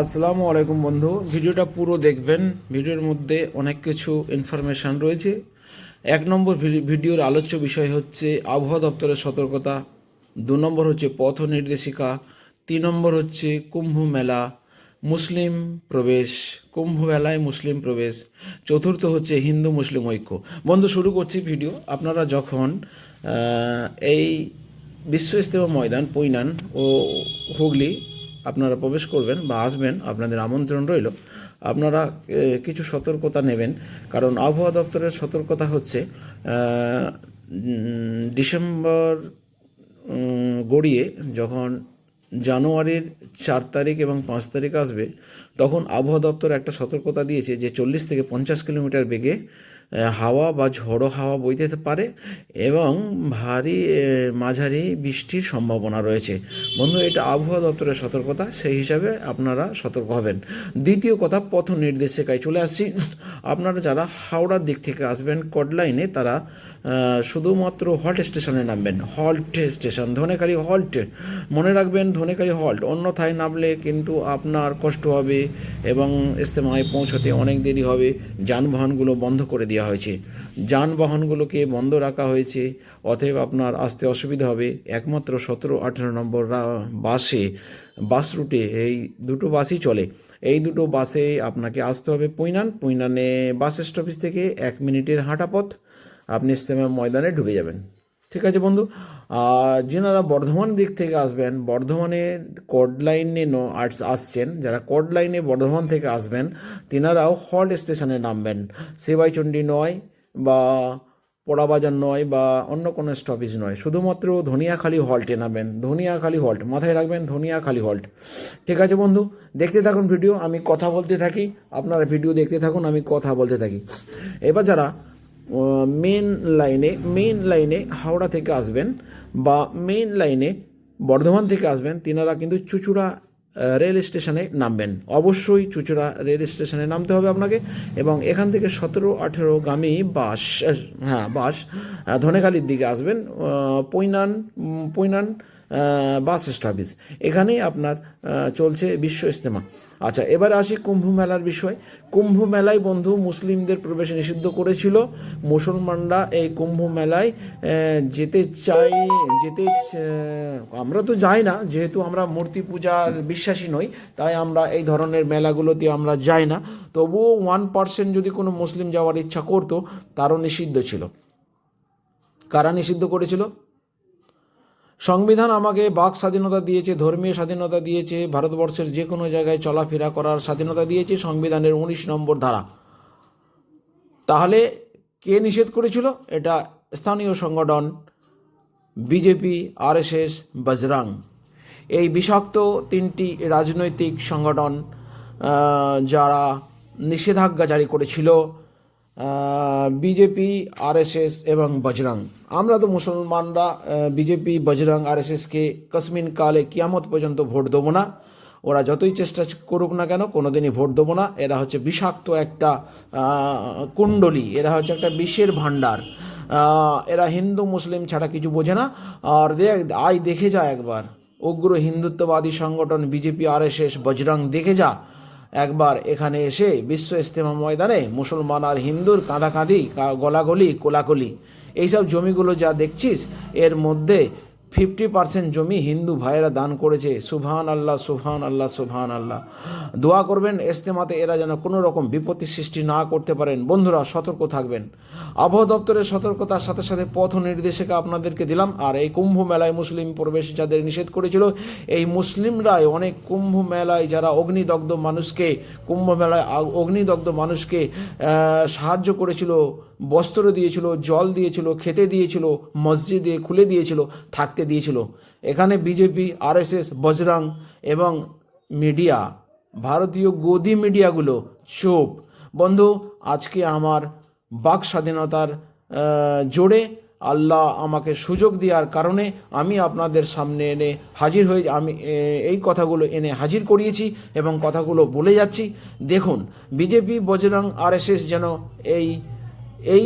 আসসালামু আলাইকুম বন্ধু। ভিডিওটা পুরো দেখবেন। ভিডিওর মধ্যে অনেক কিছু ইনফরমেশান রয়েছে। এক নম্বর ভিডিওর আলোচ্য বিষয় হচ্ছে আবহাওয়া দপ্তরের সতর্কতা। দু নম্বর হচ্ছে পথ নির্দেশিকা। তিন নম্বর হচ্ছে কুম্ভ মেলা, মুসলিম প্রবেশ, কুম্ভ মেলায় মুসলিম প্রবেশ। চতুর্থ হচ্ছে হিন্দু মুসলিম ঐক্য। বন্ধু, শুরু করছি ভিডিও। আপনারা যখন এই বিশ্ব ইস্তেমা ময়দান, পৈনান ও হুগলি আপনারা প্রবেশ করবেন বা আসবেন, আপনাদের আমন্ত্রণ রইল। আপনারা কিছু সতর্কতা নেবেন। কারণ আবহাওয়া দপ্তরের সতর্কতা হচ্ছে ডিসেম্বর গড়িয়ে যখন জানুয়ারির চার তারিখ এবং পাঁচ তারিখ আসবে, তখন আবহাওয়া দপ্তর একটা সতর্কতা দিয়েছে যে চল্লিশ থেকে পঞ্চাশ কিলোমিটার বেগে হাওয়া বা ঝড়ো হাওয়া বইতে পারে এবং ভারী মাঝারি বৃষ্টির সম্ভাবনা রয়েছে। বন্ধু, এটা আবহাওয়া দপ্তরের সতর্কতা, সেই হিসাবে আপনারা সতর্ক হবেন। দ্বিতীয় কথা, পথ নির্দেশিকায় চলে আসছি। আপনারা যারা হাওড়ার দিক থেকে আসবেন কডলাইনে তারা শুধুমাত্র হল্ট স্টেশনে নামবেন, হল্ট স্টেশন, ধনেকারী হল্ট। মনে রাখবেন ধনেকারী হল্ট অন্যথায় নামলে কিন্তু আপনার কষ্ট হবে এবং ইস্তেমায় পৌঁছতে অনেক দেরি হবে। যানবাহনগুলো বন্ধ করে দেওয়া হয়েছে। যানবাহনগুলোকে বন্ধ রাখা হয়েছে, অতএব আপনার আসতে অসুবিধা হবে। একমাত্র সতেরো আঠেরো নম্বর বাসে, বাস রুটে এই দুটো বাসই চলে। এই দুটো বাসে আপনাকে আসতে হবে পৈনান। পৈনানে বাস স্টপেজ থেকে এক মিনিটের হাঁটা পথ আপনি ইস্তেমা ময়দানে ঢুকে যাবেন। ঠিক আছে বন্ধু? আর যেনারা বর্ধমান দিক থেকে আসবেন, বর্ধমানে কোড লাইনে আস- আসছেন, যারা কোড লাইনে বর্ধমান থেকে আসবেন, তেনারাও হল্ট স্টেশনে নামবেন। সেবাইচণ্ডী নয় বা পোড়াবাজার নয় বা অন্য কোনো স্টপেজ নয়। শুধুমাত্র ধনিয়াখালি হল্টে নামবেন। ধনিয়াখালি হল্ট। মাথায় রাখবেন, ধনিয়াখালি হল্ট। ঠিক আছে বন্ধু? দেখতে থাকুন ভিডিও, আমি কথা বলতে থাকি। আপনারা ভিডিও দেখতে থাকুন, আমি কথা বলতে থাকি। এবার যারা মেন লাইনে মেন লাইনে হাওড়া থেকে আসবেন বা মেন লাইনে বর্ধমান থেকে আসবেন, তিনারা কিন্তু চুচুড়া রেল স্টেশনে নামবেন। অবশ্যই চুচুড়া রেল স্টেশনে নামতে হবে আপনাকে এবং এখান থেকে সতেরো, আঠেরো গামী বাস হ্যাঁ বাস ধনেখালির দিকে আসবেন পৈনান পৈনান বাস স্টপেজ। এখানেই আপনার চলছে বিশ্ব ইস্তেমা আচ্ছা এবার আসি কুম্ভ মেলার বিষয়। কুম্ভ মেলায় বন্ধু মুসলিমদের প্রবেশ নিষিদ্ধ করেছিল। মুসলমানরা এই কুম্ভ মেলায় যেতে চাই, যেতে আমরা তো যাই না, যেহেতু আমরা মূর্তি পূজার বিশ্বাসী নই, তাই আমরা এই ধরনের মেলাগুলোতে আমরা যাই না। তবুও ওয়ান পার্সেন্ট যদি কোনো মুসলিম যাওয়ার ইচ্ছা করতো, তারও নিষিদ্ধ ছিল। কারা নিষিদ্ধ করেছিল? সংবিধান আমাকে বাক স্বাধীনতা দিয়েছে, ধর্মীয় স্বাধীনতা দিয়েছে, ভারতবর্ষের যে কোনো জায়গায় চলাফেরা করার স্বাধীনতা দিয়েছে সংবিধানের উনিশ নম্বর ধারা। তাহলে কে নিষেধ করেছিল? এটা স্থানীয় সংগঠন বিজেপি, আরএসএস, বজরাং। এই বিষাক্ত তিনটি রাজনৈতিক সংগঠন যারা নিষেধাজ্ঞা জারি করেছিল বিজেপি, আরএসএস এবং বজরং। আমরা তো মুসলমানরা বিজেপি, বজরং, আরএসএসকে কসমিন কালে কিয়ামত পর্যন্ত ভোট দেবো না। ওরা যতই চেষ্টা করুক না কেন, কোনোদিনই ভোট দেবো না। এরা হচ্ছে বিষাক্ত একটা কুণ্ডলী। এরা হচ্ছে একটা বিষের ভাণ্ডার। এরা হিন্দু, মুসলিম ছাড়া কিছু বোঝে না। আর দেখ আয় দেখে যা একবার। উগ্র হিন্দুত্ববাদী সংগঠন বিজেপি, আরএসএস, বজরং দেখে যা। একবার এখানে এসে বিশ্ব ইস্তেমা ময়দানে মুসলমান আর হিন্দুর কাঁদাকাঁদি কা- গলাগলি, কোলাকলি, এইসব জমিগুলো যা দেখছিস, এর মধ্যে ফিফটি পার্সেন্ট জমি হিন্দু ভাইয়েরা দান করেছে। সুবহান আল্লাহ সুবহান আল্লাহ সুবহান আল্লাহ দোয়া করবেন ইস্তেমাতে এরা যেন কোনো রকম বিপত্তি সৃষ্টি না করতে পারেন। বন্ধুরা, সতর্ক থাকবেন। আবহাওয়া দপ্তরের সতর্কতার সাথে সাথে পথ নির্দেশিকা আপনাদেরকে দিলাম। আর এই কুম্ভ মেলায় মুসলিম প্রবেশ যাদের নিষেধ করেছিল, এই মুসলিমরাই অনেক কুম্ভ মেলায় যারা অগ্নিদগ্ধ মানুষকে, কুম্ভ মেলায় অগ্নিদগ্ধ মানুষকে সাহায্য করেছিল বস্ত্র দিয়েছিল, জল দিয়েছিল, খেতে দিয়েছিল, মসজিদে খুলে দিয়েছিল, থাকতে দিয়েছিল। এখানে বিজেপি, আরএসএস, বজরাং এবং মিডিয়া, ভারতীয় গদি মিডিয়াগুলো চুপ। বন্ধু, আজকে আমার বাক স্বাধীনতার জোরে আল্লাহ আমাকে সুযোগ দেওয়ার কারণে আমি আপনাদের সামনে এনে হাজির হয়ে, আমি এই কথাগুলো এনে হাজির করিয়েছি এবং কথাগুলো বলে যাচ্ছি। দেখুন, বিজেপি, বজরং, আরএসএস যেন এই এই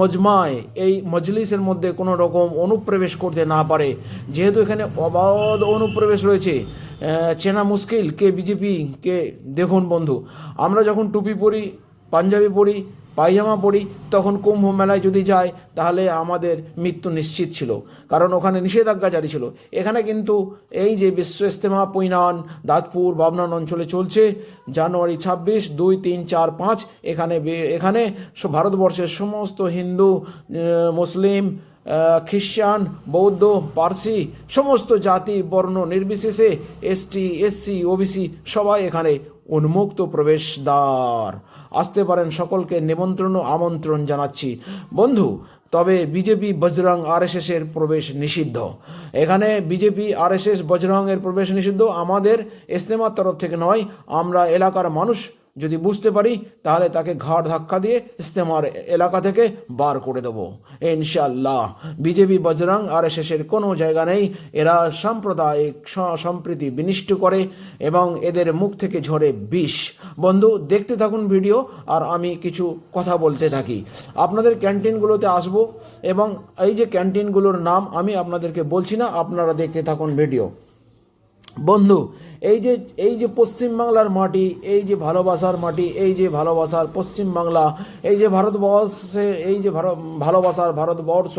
মজমায়, এই মজলিসের মধ্যে কোনো রকম অনুপ্রবেশ করতে না পারে। যেহেতু এখানে অবাধ অনুপ্রবেশ রয়েছে চেনা মুশকিল, কে বিজেপি, কে, দেখুন বন্ধু, আমরা যখন টুপি পরি, পাঞ্জাবি পরি পায়জামা পরি, তখন কুম্ভ মেলায় যদি যায়, তাহলে আমাদের মৃত্যু নিশ্চিত ছিল। কারণ ওখানে নিষেধাজ্ঞা জারি ছিল। এখানে কিন্তু এই যে বিশ্ব ইস্তেমা পৈনান দাঁতপুর, বাবনান অঞ্চলে চলছে, জানুয়ারি ছাব্বিশ, দুই, তিন, চার, পাঁচ, এখানে এখানে ভারতবর্ষের সমস্ত হিন্দু মুসলিম খ্রিস্টান বৌদ্ধ, পার্সি, সমস্ত জাতি, বর্ণ, নির্বিশেষে এসটি এসসি ওবিসি সবাই এখানে উন্মুক্ত প্রবেশদ্বার। আসতে পারেন সকলকে নিমন্ত্রণ ও আমন্ত্রণ জানাচ্ছি। বন্ধু, তবে বিজেপি বজরং এস এর প্রবেশ নিষিদ্ধ। এখানে বিজেপি আর এস আরএসএস এর প্রবেশ নিষিদ্ধ আমাদের ইস্তেমার তরফ থেকে নয়, আমরা এলাকার মানুষ যদি বুঝতে পারি, তাহলে তাকে ঘাড় ধাক্কা দিয়ে ইস্তেমার এলাকা থেকে বার করে দেবো। ইনশাল্লাহ বিজেপি বজরং আর এর কোনো জায়গা নেই। এরা সাম্প্রদায়িক সম্প্রীতি বিনিষ্ট করে এবং এদের মুখ থেকে ঝরে বিষ। বন্ধু, দেখতে থাকুন ভিডিও, আর আমি কিছু কথা বলতে থাকি। আপনাদের ক্যান্টিনগুলোতে আসব, এবং এই যে ক্যান্টিনগুলোর নাম আমি আপনাদেরকে বলছি না, আপনারা দেখতে থাকুন ভিডিও। বন্ধু, এই যে এই যে পশ্চিমবাংলার মাটি, এই যে ভালোবাসার মাটি, এই যে ভালোবাসার পশ্চিমবাংলা এই যে ভারতবর্ষে, এই যে ভালোবাসার ভারতবর্ষ,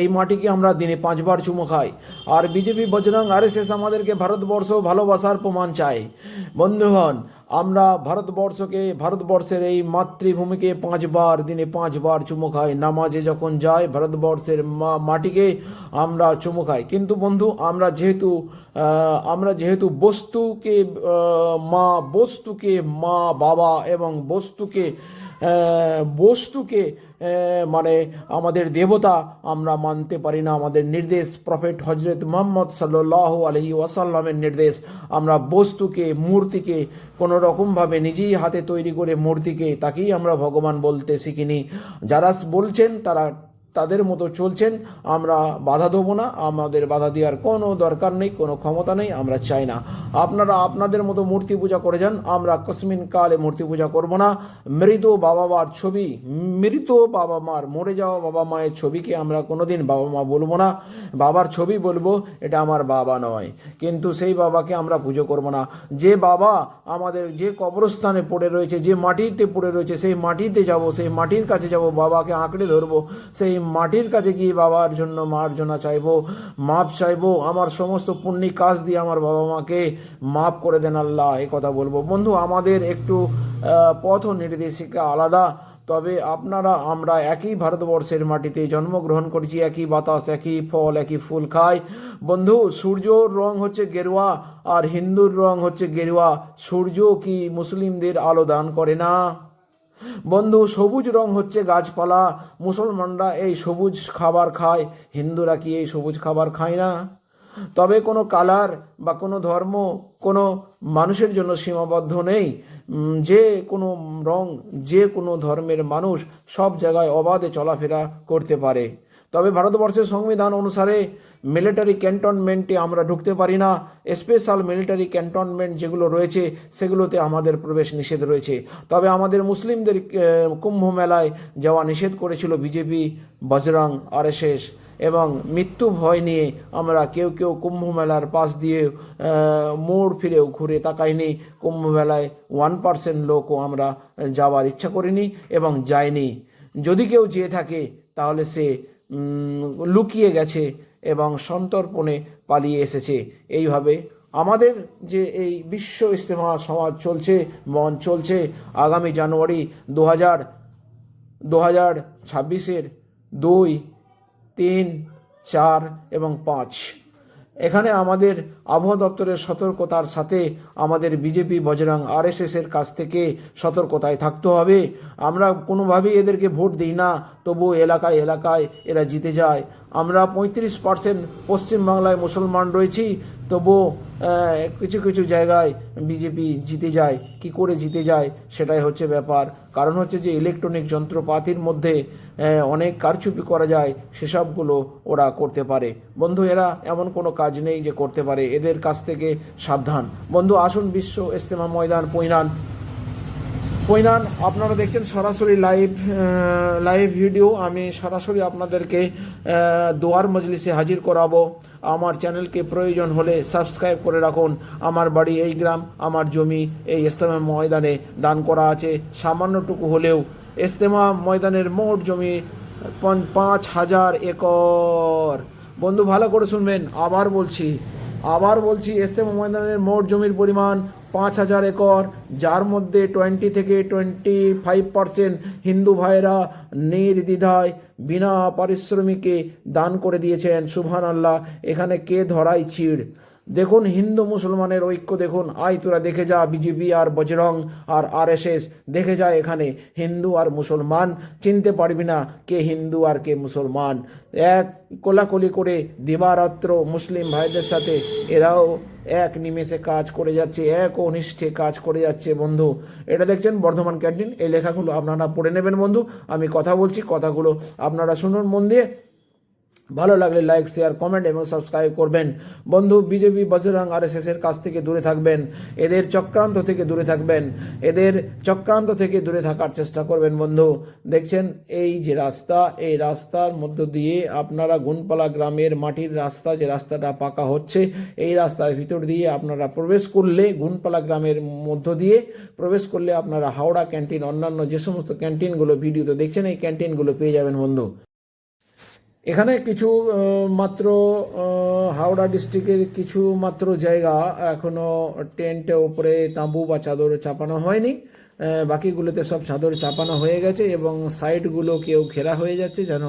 এই মাটিকে আমরা দিনে পাঁচবার চুমো খাই। আর বিজেপি, বজরং আরএসএস আমাদেরকে ভারতবর্ষ ভালোবাসার প্রমাণ চাই বন্ধুগণ আমরা ভারতবর্ষকে, ভারতবর্ষের এই মাতৃভূমিকে পাঁচবার দিনে পাঁচবার চুমু খাই। নামাজে যখন যাই, ভারতবর্ষের মাটিকে আমরা চুমু খাই। কিন্তু বন্ধু, আমরা যেহেতু আমরা যেহেতু বস্তুকে মা বস্তুকে মা, বাবা এবং বস্তুকে বস্তুকে মানে আমাদের দেবতা আমরা মানতে পারি না। আমাদের নির্দেশ প্রফেট হজরত মোহাম্মদ সাল্লাহ আলহি ওয়াসাল্লামের নির্দেশ। আমরা বস্তুকে, মূর্তিকে কোনো রকমভাবে নিজেই হাতে তৈরি করে মূর্তিকে তাকেই আমরা ভগবান বলতে শিখিনি। যারা বলছেন তারা তাদের মতো চলছেন, আমরা বাধা দেবো না, আমাদের বাধা দেওয়ার কোনো দরকার নেই, কোনো ক্ষমতা নেই, আমরা চাই না। আপনারা আপনাদের মতো মূর্তি পূজা করে যান, আমরা কসমিন কালে মূর্তি পূজা করব না। মৃত বাবা মার ছবি, মৃত বাবা মার, মরে যাওয়া বাবা মায়ের ছবিকে আমরা কোনোদিন বাবা মা বলব না। বাবার ছবি বলব, এটা আমার বাবা নয়। কিন্তু সেই বাবাকে আমরা পুজো করব না। যে বাবা আমাদের যে কবরস্থানে পড়ে রয়েছে, যে মাটিতে পড়ে রয়েছে, সেই মাটিতে যাব, সেই মাটির কাছে যাব, বাবাকে আঁকড়ে ধরবো, সেই মাটির কাছে গিয়ে বাবার জন্য মার্জনা চাইব, মাপ চাইব, আমার সমস্ত পুণ্যি কাজ দিয়ে আমার বাবা মাকে মাপ করে দেন আল্লাহ, এ কথা বলব। বন্ধু, আমাদের একটু পথ নির্দেশিকা আলাদা, তবে আপনারা, আমরা একই ভারতবর্ষের মাটিতে জন্মগ্রহণ করেছি, একই বাতাস, একই ফল, একই ফুল খাই। বন্ধু, সূর্যর রং হচ্ছে গেরুয়া, আর হিন্দুর রং হচ্ছে গেরুয়া। সূর্য কি মুসলিমদের আলো দান করে না? বন্ধু, সবুজ রং হচ্ছে গাছপালা। মুসলমানরা এই সবুজ খাবার খায়, হিন্দুরা কি এই সবুজ খাবার খায় না? তবে কোনো কালার বা কোনো ধর্ম, কোনো মানুষের জন্য সীমাবদ্ধ নেই। যে কোনো রং, যে কোনো ধর্মের মানুষ সব জায়গায় অবাধে চলাফেরা করতে পারে। তবে ভারতবর্ষের সংবিধান অনুসারে মিলিটারি ক্যান্টনমেন্টে আমরা ঢুকতে পারি না স্পেশাল মিলিটারি ক্যান্টনমেন্ট যেগুলো রয়েছে, সেগুলোতে আমাদের প্রবেশ নিষেধ রয়েছে। তবে আমাদের মুসলিমদের কুম্ভ মেলায় যাওয়া নিষেধ করেছিল বিজেপি, বজরং, আরএসএস এবং মৃত্যু ভয় নিয়ে আমরা কেউ কেউ কুম্ভ মেলার পাশ দিয়ে মোড় ফিরেও ঘুরে তাকাইনি। কুম্ভ মেলায় ওয়ান পার্সেন্ট লোকও আমরা যাওয়ার ইচ্ছা করিনি এবং যায়নি যদি কেউ যেয়ে থাকে, তাহলে সে লুকিয়ে গেছে। এবং সন্তর্পণে পালিয়ে এসেছে। এইভাবে আমাদের যে এই বিশ্ব ইস্তেমা সমাজ চলছে, মন চলছে, আগামী জানুয়ারি দু হাজার দু হাজার ছাব্বিশের দুই, তিন, চার এবং পাঁচ। এখানে আমাদের আবহাওয়া দপ্তরের সতর্কতার সাথে আমাদের বিজেপি, বজরং এর কাছ থেকে সতর্কতায় থাকতে হবে। আমরা কোনোভাবেই এদেরকে ভোট দিই না তবু এলাকায় এলাকায় এরা জিতে যায়। আমরা পঁয়ত্রিশ পার্সেন্ট পশ্চিমবাংলায় মুসলমান রয়েছি, তবুও কিছু কিছু জায়গায় বিজেপি জিতে যায়। কি করে জিতে যায় সেটাই হচ্ছে ব্যাপার। কারণ হচ্ছে যে ইলেকট্রনিক যন্ত্রপাতির মধ্যে অনেক কারচুপি করা যায়, সেসবগুলো ওরা করতে পারে। বন্ধু, এরা এমন কোনো কাজ নেই যে করতে পারে। এদের কাছ থেকে সাবধান। বন্ধু, আসুন বিশ্ব ইস্তেমা ময়দান, পৈনান। কৈনান, আপনারা দেখছেন সরাসরি লাইভ লাইভ ভিডিও। আমি সরাসরি আপনাদেরকে দোয়ার মজলিসে হাজির করাবো। আমার চ্যানেলকে প্রয়োজন হলে সাবস্ক্রাইব করে রাখুন। আমার বাড়ি এই গ্রাম, আমার জমি এই ইস্তেমা ময়দানে দান করা আছে। সামান্যটুকু হলেও ইস্তেমা ময়দানের মোট জমি পাঁচ হাজার একর। বন্ধু, ভালো করে শুনবেন। আবার বলছি আবার বলছি ইস্তেমা ময়দানের মোট জমির পরিমাণ পাঁচ হাজার একর, যার মধ্যে টোয়েন্টি থেকে টোয়েন্টি ফাইভ পার্সেন্ট হিন্দু ভাইরা নির্দ্বিধায় বিনা পারিশ্রমিকে দান করে দিয়েছেন। সুবহান আল্লাহ এখানে কে ধরাই চিড়? দেখুন হিন্দু মুসলমানের ঐক্য, দেখুন আয় তোরা দেখে যা, বিজেপি আর বজরং আর আরএসএস দেখে যা এখানে, হিন্দু আর মুসলমান। চিনতে পারবি না কে হিন্দু আর কে মুসলমান। এক কোলাকুলি করে দিবারাত্র মুসলিম ভাইদের সাথে, এরাও এক নিমেষে কাজ করে যাচ্ছে, এক অনিষ্ঠে কাজ করে যাচ্ছে বন্ধু। এটা দেখছেন বর্ধমান ক্যান্টিন, এই লেখাগুলো আপনারা পড়ে নেবেন বন্ধু। আমি কথা বলছি, কথাগুলো আপনারা শুনুন মন দিয়ে। ভালো লাগলে লাইক শেয়ার কমেন্ট এবং সাবস্ক্রাইব করবেন। বন্ধু, বিজেপি বজরং এর কাছ থেকে দূরে থাকবেন। এদের চক্রান্ত থেকে দূরে থাকবেন। এদের চক্রান্ত থেকে দূরে থাকার চেষ্টা করবেন বন্ধু। দেখছেন, এই যে রাস্তা, এই রাস্তার মধ্য দিয়ে আপনারা গুনপালা গ্রামের মাটির রাস্তা, যে রাস্তাটা পাকা হচ্ছে, এই রাস্তার ভিতর দিয়ে আপনারা প্রবেশ করলে, গুনপালা গ্রামের মধ্য দিয়ে প্রবেশ করলে আপনারা হাওড়া ক্যান্টিন, অন্যান্য যে সমস্ত ক্যান্টিনগুলো ভিডিওতে দেখছেন, এই ক্যান্টিনগুলো পেয়ে যাবেন বন্ধু। এখানে কিছু মাত্র হাওড়া ডিস্ট্রিক্টের কিছু মাত্র জায়গা এখনও টেন্টে ওপরে তাঁবু বা চাদর চাপানো হয়নি। বাকিগুলোতে সব চাদর চাপানো হয়ে গেছে এবং সাইডগুলো কেউ ঘেরা হয়ে যাচ্ছে, যেন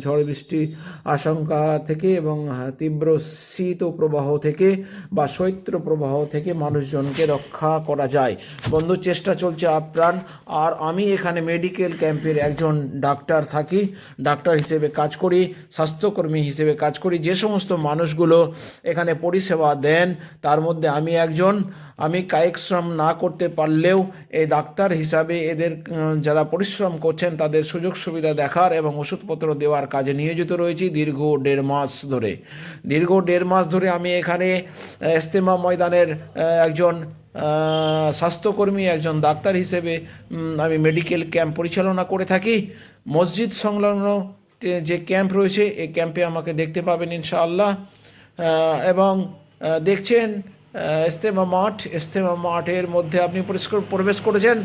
ঝড় বৃষ্টির আশঙ্কা থেকে এবং তীব্র শীত প্রবাহ থেকে বা শৈত্য প্রবাহ থেকে মানুষজনকে রক্ষা করা যায়। বন্ধু, চেষ্টা চলছে আপ্রাণ। আর আমি এখানে মেডিকেল ক্যাম্পের একজন ডাক্তার থাকি, ডাক্তার হিসেবে কাজ করি, স্বাস্থ্যকর্মী হিসেবে কাজ করি। যে সমস্ত মানুষগুলো এখানে পরিষেবা দেন, তার মধ্যে আমি একজন। আমি কায়িক শ্রম না করতে পারলেও এই ডাক্তার হিসাবে এদের যারা পরিশ্রম করছেন তাদের সুযোগ সুবিধা দেখার এবং ওষুধপত্র দেওয়ার কাজে নিয়োজিত রয়েছি দীর্ঘ দেড় মাস ধরে। দীর্ঘ দেড় মাস ধরে আমি এখানে ইস্তেমা ময়দানের একজন স্বাস্থ্যকর্মী, একজন ডাক্তার হিসেবে আমি মেডিকেল ক্যাম্প পরিচালনা করে থাকি। মসজিদ সংলগ্ন যে ক্যাম্প রয়েছে, এই ক্যাম্পে আমাকে দেখতে পাবেন ইনশাআল্লাহ। এবং দেখছেন ইস্তেমা মাঠ ইস্তেমা মাঠের মধ্যে আপনি পরিষ্কার প্রবেশ করেছেন।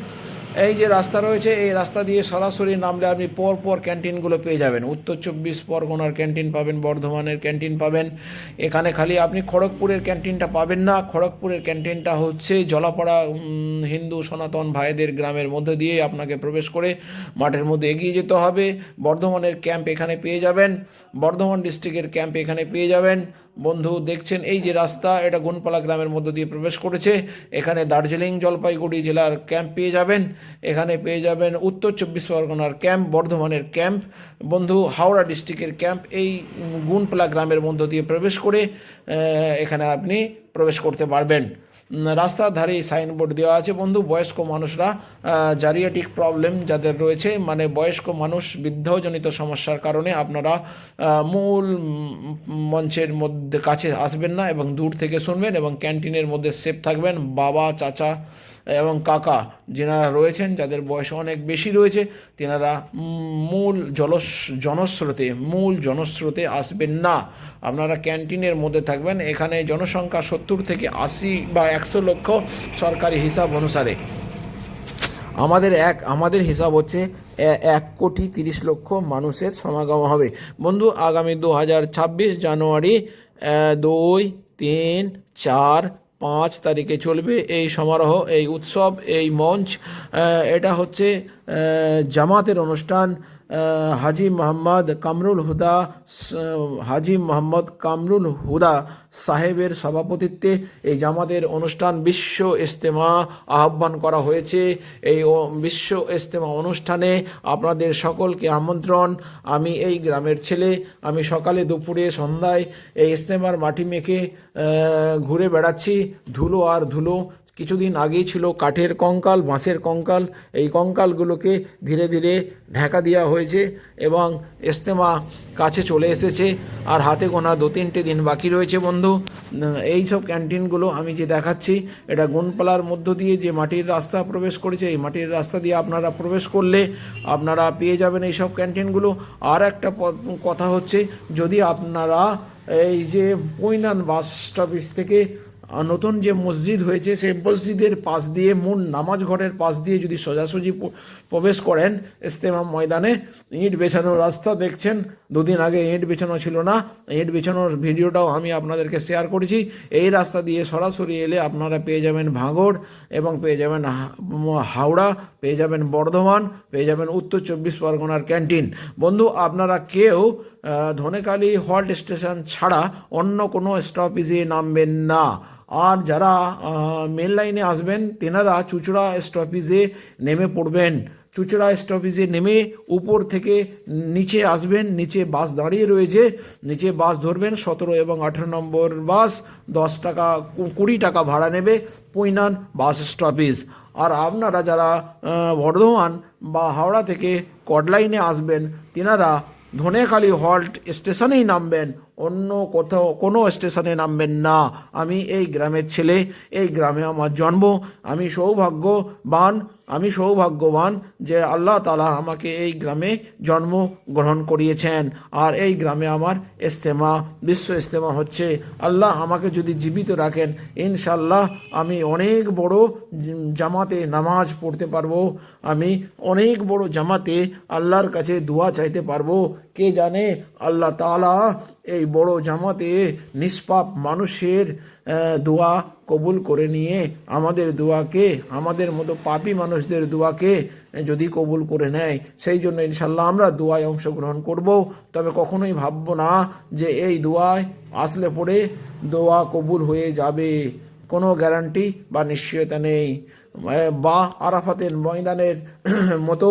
এই যে রাস্তা রয়েছে, এই রাস্তা দিয়ে সরাসরি নামলে আপনি পর পর ক্যান্টিনগুলো পেয়ে যাবেন। উত্তর চব্বিশ পরগনার ক্যান্টিন পাবেন, বর্ধমানের ক্যান্টিন পাবেন। এখানে খালি আপনি খড়গপুরের ক্যান্টিনটা পাবেন না। খড়গপুরের ক্যান্টিনটা হচ্ছে জলাপাড়া হিন্দু, সনাতন ভাইদের গ্রামের মধ্যে দিয়ে আপনাকে প্রবেশ করে মাঠের মধ্যে এগিয়ে যেতে হবে। বর্ধমানের ক্যাম্প এখানে পেয়ে যাবেন। বর্ধমান ডিস্ট্রিক্টের ক্যাম্প এখানে পেয়ে যাবেন। বন্ধু দেখছেন, এই যে রাস্তা, এটা গুনপালা গ্রামের মধ্য দিয়ে প্রবেশ করেছে। এখানে দার্জিলিং জলপাইগুড়ি জেলার ক্যাম্প পেয়ে যাবেন। এখানে পেয়ে যাবেন উত্তর চব্বিশ পরগনার ক্যাম্প, বর্ধমানের ক্যাম্প। বন্ধু, হাওড়া ডিস্ট্রিক্টের ক্যাম্প, এই গুনপালা গ্রামের মধ্য দিয়ে প্রবেশ করে এখানে আপনি প্রবেশ করতে পারবেন। রাস্তার ধারে সাইনবোর্ড দেওয়া আছে। বন্ধু, বয়স্ক মানুষরা জারিয়াটিক প্রবলেম যাদের রয়েছে মানে বয়স্ক মানুষ বৃদ্ধজনিত সমস্যার কারণে আপনারা মূল মঞ্চের মধ্যে কাছে আসবেন না এবং দূর থেকে শুনবেন এবং ক্যান্টিনের মধ্যে সেফ থাকবেন। বাবা, চাচা এবং কাকা যেনারা রয়েছেন, যাদের বয়স অনেক বেশি রয়েছে, তেনারা মূল জলস, জনস্রোতে, মূল জনস্রোতে আসবেন না। আপনারা ক্যান্টিনের মধ্যে থাকবেন। এখানে জনসংখ্যা সত্তর থেকে আশি বা একশো লক্ষ সরকারি হিসাব অনুসারে। আমাদের এক, আমাদের হিসাব হচ্ছে এক কোটি তিরিশ লক্ষ মানুষের সমাগম হবে। বন্ধু, আগামী দু হাজার ছাব্বিশ জানুয়ারি দুই, তিন, চার পাঁচ তারিখে চলবে এই সমারোহ এই উৎসব এই মঞ্চ। এটা হচ্ছে জামাতের অনুষ্ঠান। হাজি মোহাম্মদ কামরুল হুদা হাজি মোহাম্মদ কামরুল হুদা সাহেবের সভাপতিত্বে এই জামাতের অনুষ্ঠান বিশ্ব ইস্তেমা আহ্বান করা হয়েছে। এই বিশ্ব ইস্তেমা অনুষ্ঠানে আপনাদের সকলকে আমন্ত্রণ। আমি এই গ্রামের ছেলে, আমি সকালে দুপুরে সন্ধ্যায় এই ইস্তেমার মাটি মেখে ঘুরে বেড়াচ্ছি। ধুলো আর ধুলো কিছুদিন আগেই ছিল কাঠের কঙ্কাল, বাঁশের কঙ্কাল। এই কঙ্কালগুলোকে ধীরে ধীরে ঢাকা দেওয়া হয়েছে এবং ইস্তেমা কাছে চলে এসেছে। আর হাতে গোনা দু তিনটে দিন বাকি রয়েছে বন্ধু। এই সব ক্যান্টিনগুলো আমি যে দেখাচ্ছি, এটা গুনপালার মধ্য দিয়ে যে মাটির রাস্তা প্রবেশ করেছে, এই মাটির রাস্তা দিয়ে আপনারা প্রবেশ করলে আপনারা পেয়ে যাবেন এই সব ক্যান্টিনগুলো। আর একটা কথা হচ্ছে, যদি আপনারা এই যে পৈনান বাস স্টপেজ থেকে নতুন যে মসজিদ হয়েছে, সেই মসজিদের পাশ দিয়ে মূল নামাজ ঘরের পাশ দিয়ে যদি সোজাসুজি প্রবেশ করেন ইস্তেমা ময়দানে, ইট বেছানোর রাস্তা দেখছেন দুদিন আগে ইট বেছানো ছিল না। ইট বেছানোর ভিডিওটাও আমি আপনাদেরকে শেয়ার করেছি। এই রাস্তা দিয়ে সরাসরি এলে আপনারা পেয়ে যাবেন ভাঙড় এবং পেয়ে যাবেন হাওড়া, পেয়ে যাবেন বর্ধমান, পেয়ে যাবেন উত্তর চব্বিশ পরগনার ক্যান্টিন বন্ধু, আপনারা কেউ ধনেকালী হল্ট স্টেশন ছাড়া অন্য কোনো স্টপেজে নামবেন না। আর যারা মেন লাইনে আসবেন, তেনারা চুচড়া স্টপেজে নেমে পড়বেন। চুচড়া স্টপেজে নেমে উপর থেকে নিচে আসবেন, নিচে বাস দাঁড়িয়ে রয়েছে, নিচে বাস ধরবেন, সতেরো এবং আঠেরো নম্বর বাস, দশ টাকা কুড়ি টাকা ভাড়া নেবে পৈনান বাস স্টপেজ। আর আপনারা যারা বর্ধমান বা হাওড়া থেকে কডলাইনে আসবেন, তেনারা ধনেখালি হল্ট স্টেশনেই নামবেন। অন্য কোথাও কোনো স্টেশনে নামবেন না। আমি এই গ্রামের ছেলে, এই গ্রামে আমার জন্ম। আমি সৌভাগ্যবান আমি সৌভাগ্যবান যে আল্লাহ তালা আমাকে এই গ্রামে জন্ম গ্রহণ করিয়েছেন। আর এই গ্রামে আমার ইস্তেমা বিশ্ব ইস্তেমা হচ্ছে, আল্লাহ আমাকে যদি জীবিত রাখেন ইনশাল্লাহ আমি অনেক বড় জামাতে নামাজ পড়তে পারব। আমি অনেক বড় জামাতে আল্লাহর কাছে দোয়া চাইতে পারব। কে জানে? আল্লাহ তালা এই বড় জামাতে নিষ্পাপ মানুষের দোয়া কবুল করে নিয়ে আমাদের দোয়াকে, আমাদের মতো পাপি মানুষদের দোয়াকে যদি কবুল করে নেয়, সেই জন্য ইনশাল্লাহ আমরা দোয়ায় অংশগ্রহণ করব। তবে কখনোই ভাববো না যে এই দোয়ায় আসলে পরে দোয়া কবুল হয়ে যাবে। কোনো গ্যারান্টি বা নিশ্চয়তা নেই। বা আরাফাতের ময়দানের মতো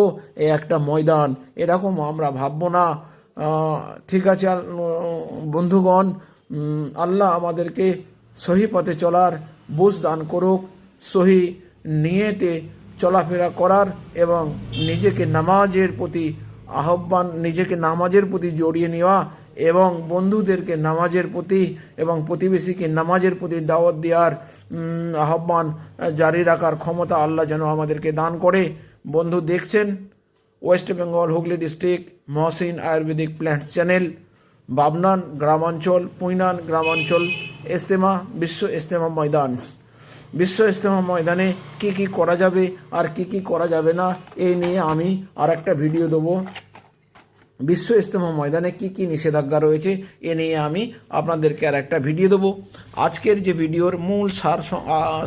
একটা ময়দান। এরকম আমরা ভাববো না। ঠিক আছে বন্ধুগণ আল্লাহ আমাদেরকে সহি পথে চলার বুঝ দান করুক, সহি নিয়েতে চলাফেরা করার এবং নিজেকে নামাজের প্রতি আহ্বান, নিজেকে নামাজের প্রতি জড়িয়ে নেওয়া এবং বন্ধুদেরকে নামাজের প্রতি এবং প্রতিবেশীকে নামাজের প্রতি দাওয়াত দেওয়ার আহ্বান জারি রাখার ক্ষমতা আল্লাহ যেন আমাদেরকে দান করে। বন্ধু, দেখছেন? West Bengal Hooghly district, Mohsin ayurvedic plants channel, Babnan গ্রামাঞ্চল, পুইনান গ্রামাঞ্চল ইস্তেমা বিশ্ব ইস্তেমা ময়দান। বিশ্ব ইস্তেমা ময়দানে কি কি করা যাবে আর কি কি করা যাবে না, এই নিয়ে আমি আর একটা ভিডিও দেবো। বিশ্ব ইস্তেমা ময়দানে কি কি নিষেধাজ্ঞা রয়েছে, এ নিয়ে আমি আপনাদেরকে আর একটা ভিডিও দেবো। আজকের যে ভিডিওর মূল সার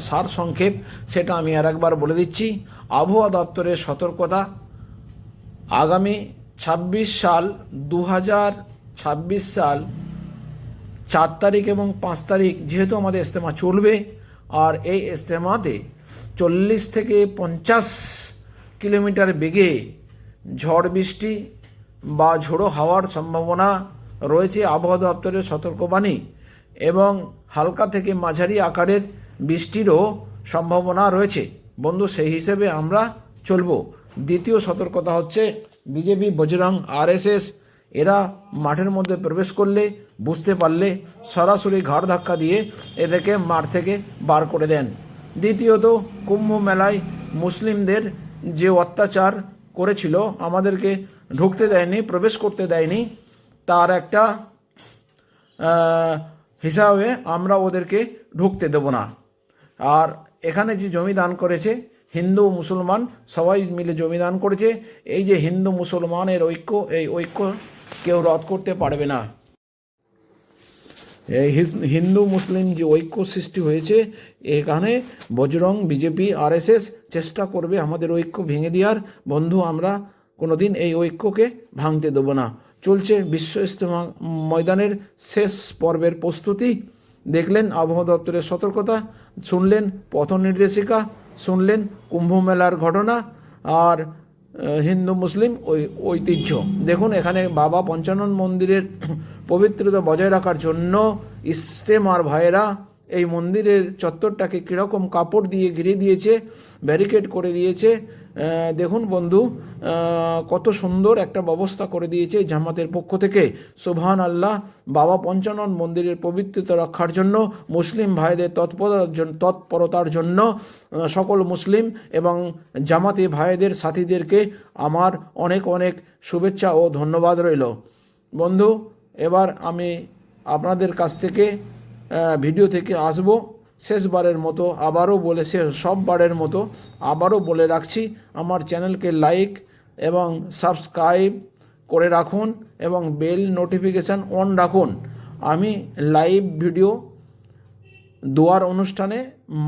সার সংক্ষেপ, সেটা আমি আর একবার বলে দিচ্ছি। আবহাওয়া দপ্তরের সতর্কতা আগামী ছাব্বিশ সাল দু হাজার ছাব্বিশ সাল, চার তারিখ এবং পাঁচ তারিখ যেহেতু আমাদের ইস্তেমা চলবে, আর এই ইস্তেমাতে চল্লিশ থেকে পঞ্চাশ কিলোমিটার বেগে ঝড় বৃষ্টি বা ঝোড়ো হাওয়ার সম্ভাবনা রয়েছে আবহাওয়া দপ্তরের সতর্কবাণী এবং হালকা থেকে মাঝারি আকারের বৃষ্টিরও সম্ভাবনা রয়েছে। বন্ধু, সেই হিসেবে আমরা চলবো। দ্বিতীয় সতর্কতা হচ্ছে বিজেপি, বজরং, আরএসএস, এরা মাঠের মধ্যে প্রবেশ করলে, বুঝতে পারলে সরাসরি ঘাড় ধাক্কা দিয়ে এদেরকে মাঠ থেকে বার করে দেন। দ্বিতীয়ত, কুম্ভ মেলায় মুসলিমদের যে অত্যাচার করেছিল, আমাদেরকে ঢুকতে দেয়নি, প্রবেশ করতে দেয়নি, তার একটা হিসাবে আমরা ওদেরকে ঢুকতে দেব না। আর এখানে যে জমি দান করেছে হিন্দু মুসলমান সবাই মিলে জমি দান করেছে। এই যে হিন্দু মুসলমানের ঐক্য, এই ঐক্য কেউ রদ করতে পারবে না। এই হিন্দু মুসলিম যে ঐক্য সৃষ্টি হয়েছে, এখানে বজরং, বিজেপি, আরএসএস চেষ্টা করবে আমাদের ঐক্য ভেঙে দেওয়ার। বন্ধু, আমরা কোনোদিন এই ঐক্যকে ভাঙতে দেবো না। চলছে বিশ্ব ইস্তেমা ময়দানের শেষ পর্বের প্রস্তুতি। দেখলেন আবহাওয়া দপ্তরের সতর্কতা, শুনলেন পথ নির্দেশিকা শুনলেন কুম্ভ মেলার ঘটনা আর হিন্দু মুসলিম ওই ঐতিহ্য। দেখুন, এখানে বাবা পঞ্চানন মন্দিরের পবিত্রতা বজায় রাখার জন্য ইস্তেমার ভাইয়েরা এই মন্দিরের চত্বরটাকে কীরকম কাপড় দিয়ে ঘিরে দিয়েছে, ব্যারিকেড করে দিয়েছে দেখুন বন্ধু কত সুন্দর একটা ব্যবস্থা করে দিয়েছে জামাতের পক্ষ থেকে। সোভান আল্লাহ বাবা পঞ্চানন মন্দিরের পবিত্রতা রক্ষার জন্য, মুসলিম ভাইদের তৎপরতার জন্য তৎপরতার জন্য সকল মুসলিম এবং জামাতি ভাইদের সাথীদেরকে আমার অনেক অনেক শুভেচ্ছা ও ধন্যবাদ রইল। বন্ধু, এবার আমি আপনাদের কাছ থেকে ভিডিও থেকে আসব। শেষবারের মতো আবারও বলে সে সববারের মতো আবারও বলে রাখছি, আমার চ্যানেলকে লাইক এবং সাবস্ক্রাইব করে রাখুন এবং বেল নোটিফিকেশান অন রাখুন। আমি লাইভ ভিডিও দোয়ার অনুষ্ঠানে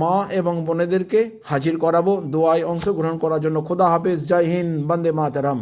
মা এবং বোনেদেরকে হাজির করাবো। দোয়ায় অংশগ্রহণ করার জন্য খোদা হাফেজ। জয় হিন্দ। বন্দে মাতারাম।